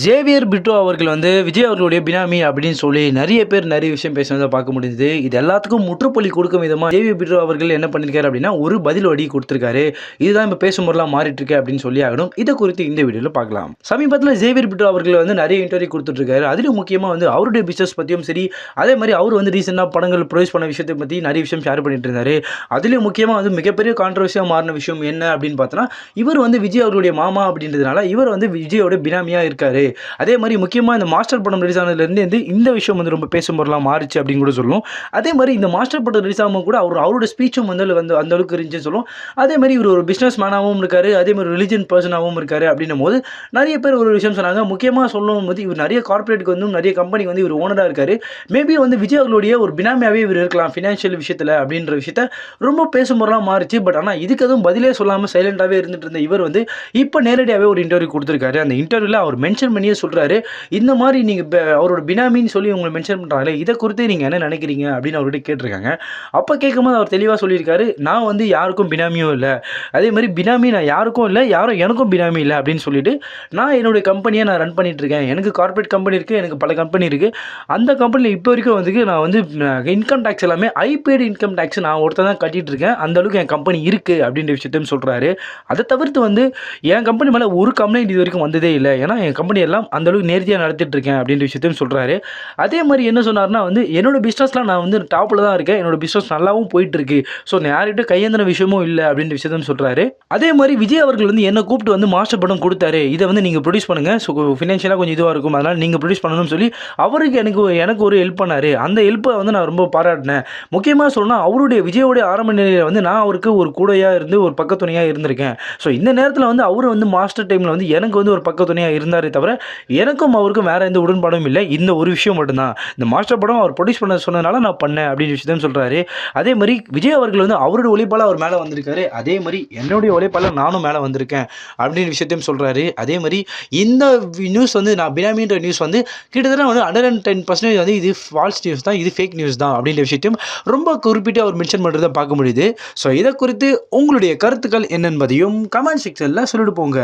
Xavier பிட்டோ அவர்கள் வந்து விஜய் அவர்களுடைய பினாமி அப்படின்னு சொல்லி நிறைய பேர் நிறைய விஷயம் பேசுனதை பார்க்க முடிஞ்சது. இது எல்லாத்துக்கும் முற்றுப்புள்ளி கொடுக்கும் விதமாக ஜேவியர் பிட்டோ அவர்கள் என்ன பண்ணியிருக்காரு அப்படின்னா ஒரு பதில் வடி கொடுத்துருக்காரு. இதுதான் இப்போ பேசும் முறைலாம் மாறிட்டு இருக்கு அப்படின்னு சொல்லி ஆகணும். இதை குறித்து இந்த வீடியோவில் பார்க்கலாம். சமீபத்தில் ஜேவியர் பிட்டோ அவர்கள் வந்து நிறைய இன்டர்வியூ கொடுத்துட்ருக்காரு அதிலும் முக்கியமாக வந்து அவருடைய பிஸ்னஸ் பற்றியும் சரி அதே மாதிரி அவர் வந்து ரீசெண்டாக படங்கள் ப்ரொடியூஸ் பண்ண விஷயத்தை பற்றி நிறைய விஷயம் ஷேர் பண்ணிட்டு இருந்தார். அதுலேயும் முக்கியமாக வந்து மிகப்பெரிய கான்ட்ரவர்சியாக மாறின விஷயம் என்ன அப்படின்னு பார்த்தோன்னா இவர் வந்து விஜய் அவர்களுடைய மாமா அப்படின்றதுனால இவர் வந்து விஜயோட பினாமியாக இருக்காரு. அதே மாதிரி முக்கியமாக இந்த மாஸ்டர் படம் ரிலீஸ் ஆனதுலேருந்து வந்து இந்த விஷயம் வந்து ரொம்ப பேசும் பொருளாக மாறிச்சு அப்படின்னு கூட சொல்லும். அதே மாதிரி இந்த மாஸ்டர் படம் ரிலீஸ் ஆகும் கூட அவர் அவரோட ஸ்பீச்சும் வந்து வந்து அந்த அளவுக்கு இருந்துச்சுன்னு சொல்லுவோம் அதே மாதிரி இவர் ஒரு பிஸ்னஸ் மேனாகவும் இருக்காரு. அதே மாதிரி ரிலிஜன் பர்சனாகவும் இருக்காரு அப்படின்னும் போது நிறைய பேர் ஒரு விஷயம் சொன்னாங்க. முக்கியமாக சொல்லும் போது இவர் நிறைய கார்பரேட்டுக்கு வந்து நிறைய கம்பெனிக்கு வந்து இவர் ஓனராக இருக்காரு. மேபி வந்து விஜய் அவர்களுடைய ஒரு பினாமியாவே இவர் இருக்கலாம் ஃபினான்ஷியல் விஷயத்தில் அப்படின்ற விஷயத்த ரொம்ப பேசும் பொருளாக மாறிச்சு. பட் ஆனால் இதுக்கு எதுவும் பதிலே சொல்லாமல் சைலண்டாகவே இருந்துட்டு இருந்த இவர் வந்து இப்போ நேரடியாகவே ஒரு இன்டர்வியூ கொடுத்துருக்காரு. அந்த இன்டர்வியூவில் அவர் மென்ஷன் பண்ணியே சொல்கிறாரு இந்த மாதிரி நீங்கள் அவரோட பினாமின்னு சொல்லி உங்களை மென்ஷன் பண்ணுறாங்களே இதை குறித்து நீங்கள் என்ன நினைக்கிறீங்க அப்படின்னு அவர்கிட்ட கேட்டிருக்காங்க. அப்போ கேட்கும்போது அவர் தெளிவாக சொல்லியிருக்காரு நான் வந்து யாருக்கும் பினாமியும் இல்லை. அதே மாதிரி பினாமி நான் யாருக்கும் இல்லை யாரும் எனக்கும் பினாமி இல்லை அப்படின்னு சொல்லிட்டு நான் என்னுடைய கம்பெனியை நான் ரன் பண்ணிட்டு இருக்கேன். எனக்கு கார்ப்பரேட் கம்பெனி இருக்குது எனக்கு பல கம்பெனி இருக்குது அந்த கம்பெனியில் இப்போ வரைக்கும் வந்து நான் வந்து இன்கம் டேக்ஸ் எல்லாமே ஐபேடு இன்கம் டேக்ஸ் நான் ஒருத்தர் தான் கட்டிட்டு இருக்கேன். அந்த அளவுக்கு என் கம்பெனி இருக்குது அப்படின்ற விஷயத்தையும் சொல்கிறாரு அதை தவிர்த்து வந்து என் கம்பெனி மேலே ஒரு கம்ப்ளைண்ட் இது வரைக்கும் வந்ததே இல்லை. ஏன்னா என் கம்பெனி எல்லாம் அந்த அளவுக்கு நேர்த்தியாக நடத்திட்டு இருக்கேன் அப்படின்ற விஷயத்தையும் சொல்கிறாரு அதே மாதிரி என்ன சொன்னார்னா வந்து என்னோட பிஸ்னஸ்லாம் நான் வந்து டாப்பில் தான் இருக்கேன். என்னோட பிஸ்னஸ் நல்லாவும் போயிட்டு இருக்கு ஸோ நான் யார்கிட்ட கையேந்திர விஷயமும் இல்லை அப்படின்ற விஷயத்தையும் சொல்கிறாரு அதே மாதிரி விஜய் அவர்கள் வந்து என்னை கூப்பிட்டு வந்து மாஸ்டர் படம் கொடுத்தாரு. இதை வந்து நீங்கள் ப்ரொடியூஸ் பண்ணுங்கள் ஸோ ஃபினான்ஷியலாக கொஞ்சம் இதுவாக இருக்கும். அதனால் நீங்கள் ப்ரொடியூஸ் பண்ணணும்னு சொல்லி அவருக்கு எனக்கு எனக்கு ஒரு ஹெல்ப் பண்ணார். அந்த ஹெல்ப்பை வந்து நான் ரொம்ப பாராட்டினேன். முக்கியமாக சொன்னால் அவருடைய விஜயோடைய ஆரம்ப நிலையில் வந்து நான் அவருக்கு ஒரு கூடையாக இருந்து ஒரு பக்கத்துணையாக இருந்திருக்கேன். ஸோ இந்த நேரத்தில் வந்து அவர் வந்து மாஸ்டர் டைமில் வந்து எனக்கு வந்து ஒரு பக்கத்துணையாக இருந்தார் தவிர எனக்கும் அவருக்கும் வேறு எந்த உடன்பாடும் இல்லை. இந்த ஒரு விஷயம் மட்டும்தான். இந்த மாஸ்டர் படம் அவர் ப்ரொடியூஸ் பண்ண சொன்னதுனால நான் பண்ணேன் அப்படின்னு விஷயத்தையும் சொல்கிறாரு அதே மாதிரி விஜய் அவர்கள் வந்து அவருடைய உழைப்பால் அவர் மேலே வந்திருக்காரு. அதே மாதிரி என்னுடைய உழைப்பால் நானும் மேலே வந்திருக்கேன் அப்படின்னு விஷயத்தையும் சொல்கிறாரு அதே மாதிரி இந்த நியூஸ் வந்து நான் பினாமின்ற நியூஸ் வந்து கிட்டத்தட்ட வந்து ஹண்ட்ரட் அண்ட் டென் பர்சன்டேஜ் வந்து இது ஃபால்ஸ் நியூஸ் தான் இது ஃபேக் நியூஸ் தான் அப்படின்ற விஷயத்தையும் ரொம்ப குறிப்பிட்டு அவர் மென்ஷன் பண்ணுறதை பார்க்க முடியுது. ஸோ இதை குறித்து உங்களுடைய கருத்துக்கள் என்னென்பதையும் கமெண்ட் செக்ஷனில் சொல்லிட்டு போங்க.